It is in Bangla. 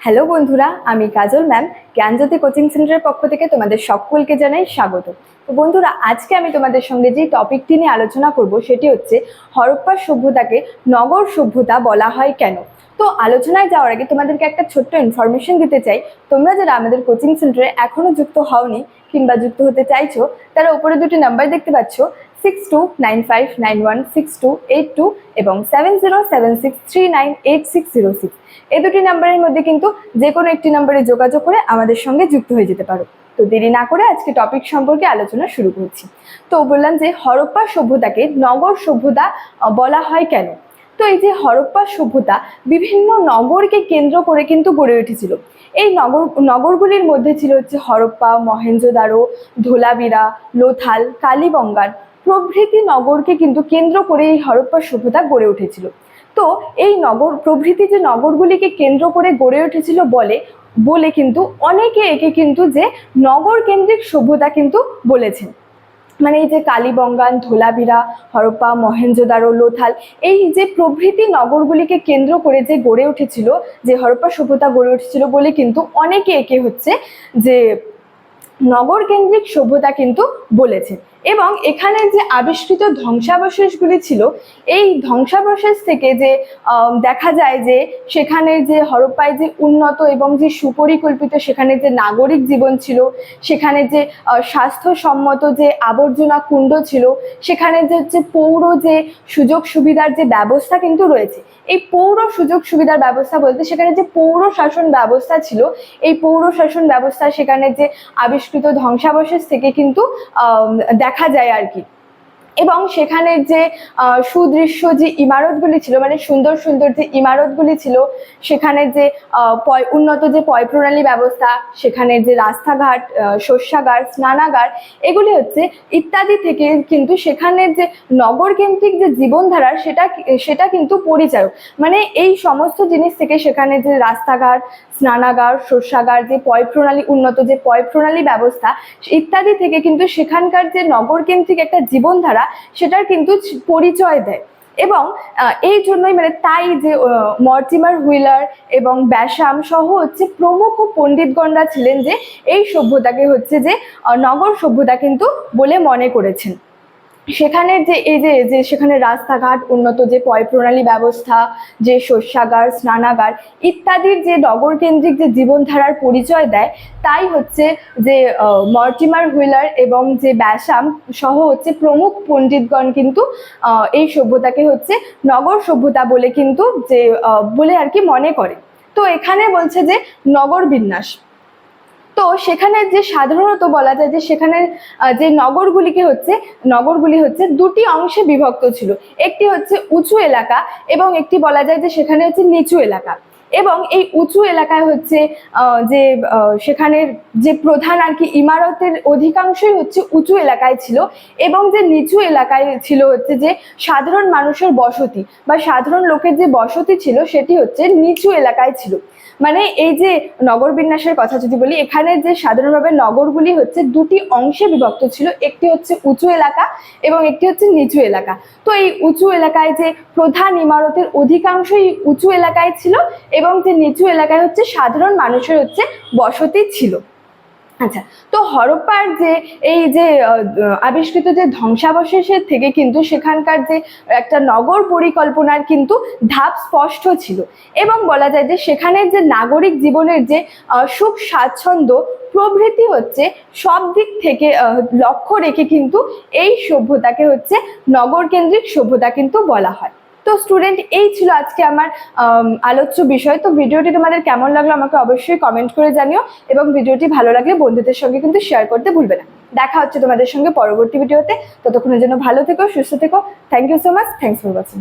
হ্যালো বন্ধুরা, আমি কাজল ম্যাম জ্ঞানজ্যোতি কোচিং সেন্টারের পক্ষ থেকে তোমাদের সকলকে জানাই স্বাগত। তো বন্ধুরা, আজকে আমি তোমাদের সঙ্গে যে টপিকটি নিয়ে আলোচনা করব, সেটি হচ্ছে হরপ্পা সভ্যতাকে নগর সভ্যতা বলা হয় কেন? তো আলোচনায় যাওয়ার আগে তোমাদেরকে একটা ছোট্ট ইনফরমেশন দিতে চাই। তোমরা যারা আমাদের কোচিং সেন্টারে এখনও যুক্ত হওনি কিংবা যুক্ত হতে চাইছো, তারা উপরে দুটি নাম্বার দেখতে পাচ্ছ six two nine five nine one six two eight two এবং seven zero seven six three nine eight six zero six এই দুটি নাম্বারের মধ্যে কিন্তু যে কোনো একটি নাম্বারে যোগাযোগ করে আমাদের সঙ্গে যুক্ত হয়ে যেতে পারো। তো দেরি না করে আজকে টপিক সম্পর্কে আলোচনা শুরু করছি। তো বললাম যে হরপ্পা সভ্যতাকে নগর সভ্যতা বলা হয় কেন? তো এই যে হরপ্পা সভ্যতা বিভিন্ন নগরকে কেন্দ্র করে কিন্তু গড়ে উঠেছিল। এই নগর, নগরগুলির মধ্যে ছিল হচ্ছে হরপ্পা মহেঞ্জোদারো ধোলাবিরা, লোথাল কালীবঙ্গান প্রভৃতি নগরকে কিন্তু কেন্দ্র করে এই হরপ্পা সভ্যতা গড়ে উঠেছিল। তো এই নগর, প্রভৃতি যে নগরগুলিকে কেন্দ্র করে গড়ে উঠেছিল বলে বলে কিন্তু অনেকে একে কিন্তু যে নগর কেন্দ্রিক সভ্যতা কিন্তু বলেছেন। মানে এই যে কালীবঙ্গান, ধোলাবিরা, হরপ্পা, মহেঞ্জোদারো, লোথাল, এই যে প্রভৃতি নগরগুলিকে কেন্দ্র করে যে গড়ে উঠেছিল, যে হরপ্পা সভ্যতা গড়ে উঠেছিল বলে কিন্তু অনেকে একে হচ্ছে যে নগর কেন্দ্রিক সভ্যতা কিন্তু বলেছে। এবং এখানে যে আবিষ্কৃত ধ্বংসাবশেষগুলি ছিল, এই ধ্বংসাবশেষ থেকে যে দেখা যায় যে সেখানে যে হরপ্পায় যে উন্নত এবং যে সুপরিকল্পিত সেখানে যে নাগরিক জীবন ছিল, সেখানে যে স্বাস্থ্যসম্মত যে আবর্জনা কুণ্ড ছিল, সেখানে যে হচ্ছে পৌর যে সুযোগ সুবিধার যে ব্যবস্থা কিন্তু রয়েছে। এই পৌর সুযোগ সুবিধার ব্যবস্থা বলতে সেখানে যে পৌর শাসন ব্যবস্থা ছিল, এই পৌর শাসন ব্যবস্থা সেখানে যে আবিষ্কৃত ধ্বংসাবশেষ থেকে কিন্তু দেখা যায় আর কি। এবং সেখানের যে সুদৃশ্য যে ইমারতগুলি ছিল মানে সুন্দর সুন্দর যে ইমারতগুলি ছিল, সেখানে যে পয়, উন্নত যে পয় প্রণালী ব্যবস্থা সেখানের যে রাস্তাঘাট শস্যাগার, স্নানাগার, এগুলি হচ্ছে ইত্যাদি থেকে কিন্তু সেখানের যে নগর কেন্দ্রিক যে জীবনধারা, সেটা সেটা কিন্তু পরিচায়ক মানে এই সমস্ত জিনিস থেকে সেখানে যে রাস্তাঘাট, স্নানাগার, শস্যাগার, যে পয় প্রণালী উন্নত যে পয় প্রণালী ব্যবস্থা, ইত্যাদি থেকে কিন্তু সেখানকার যে নগর কেন্দ্রিক একটা জীবনধারা সেটার কিন্তু পরিচয় দেয়। এবং এই জন্যই মানে তাই যে মর্টিমার হুইলার এবং ব্যাসাম সহ হচ্ছে প্রমুখ পণ্ডিতগণরা ছিলেন যে, এই সভ্যতাকে হচ্ছে যে নগর সভ্যতা কিন্তু বলে মনে করেছেন। সেখানের যে, এই যে যে সেখানে রাস্তাঘাট, উন্নত যে পয় প্রণালী ব্যবস্থা, যে শস্যাগার, স্নানাগার ইত্যাদির যে নগর কেন্দ্রিক যে জীবনধারার পরিচয় দেয়, তাই হচ্ছে যে মর্টিমার হুইলার এবং যে ব্যাসাম সহ হচ্ছে প্রমুখ পণ্ডিতগণ কিন্তু এই সভ্যতাকে হচ্ছে নগর সভ্যতা বলে কিন্তু যে বলে আর কি মনে করে। তো এখানে বলছে যে, নগর বিন্যাস। তো সেখানে যে সাধারণত বলা যায় যে সেখানে যে নগরগুলিকে হচ্ছে, নগরগুলি হচ্ছে দুটি অংশে বিভক্ত ছিল। একটি হচ্ছে উঁচু এলাকা এবং একটি বলা যায় যে সেখানে হচ্ছে নিচু এলাকা। এবং এই উঁচু এলাকায় হচ্ছে যে সেখানের যে প্রধান আর কি ইমারতের অধিকাংশই হচ্ছে উঁচু এলাকায় ছিল এবং যে নিচু এলাকায় ছিল হচ্ছে যে সাধারণ মানুষের বসতি বা সাধারণ লোকের যে বসতি ছিল সেটি হচ্ছে নিচু এলাকায় ছিল। মানে এই যে নগর বিন্যাসের কথা যদি বলি, এখানে যে সাধারণভাবে নগরগুলি হচ্ছে দুটি অংশে বিভক্ত ছিল, একটি হচ্ছে উঁচু এলাকা এবং একটি হচ্ছে নিচু এলাকা। তো এই উঁচু এলাকায় যে প্রধান ইমারতের অধিকাংশই উঁচু এলাকায় ছিল এবং যে নিচু এলাকায় হচ্ছে সাধারণ মানুষের হচ্ছে বসতি ছিল। আচ্ছা তো হরপ্পার যে এই যে আবিষ্কৃত যে ধ্বংসাবশেষের থেকে কিন্তু সেখানকার যে একটা নগর পরিকল্পনার কিন্তু ধাপ স্পষ্ট ছিল এবং বলা যায় যে সেখানের যে নাগরিক জীবনের যে সুখ স্বাচ্ছন্দ্য প্রভৃতি হচ্ছে সব দিক থেকে লক্ষ্য রেখে কিন্তু এই সভ্যতাকে হচ্ছে নগর কেন্দ্রিক সভ্যতা কিন্তু বলা হয়। তো স্টুডেন্ট এই ছিল আজকে আমার আলোচ্য বিষয়। তো ভিডিওটি তোমাদের কেমন লাগল আমাকে অবশ্যই কমেন্ট করে জানিও এবং ভিডিওটি ভালো লাগলে বন্ধুদের সঙ্গে কিন্তু শেয়ার করতে ভুলবে না। দেখা হচ্ছে তোমাদের সঙ্গে পরবর্তী ভিডিওতে ততক্ষণের জন্য ভালো থেকো, সুস্থ থেকো। Thank you so much thanks for watching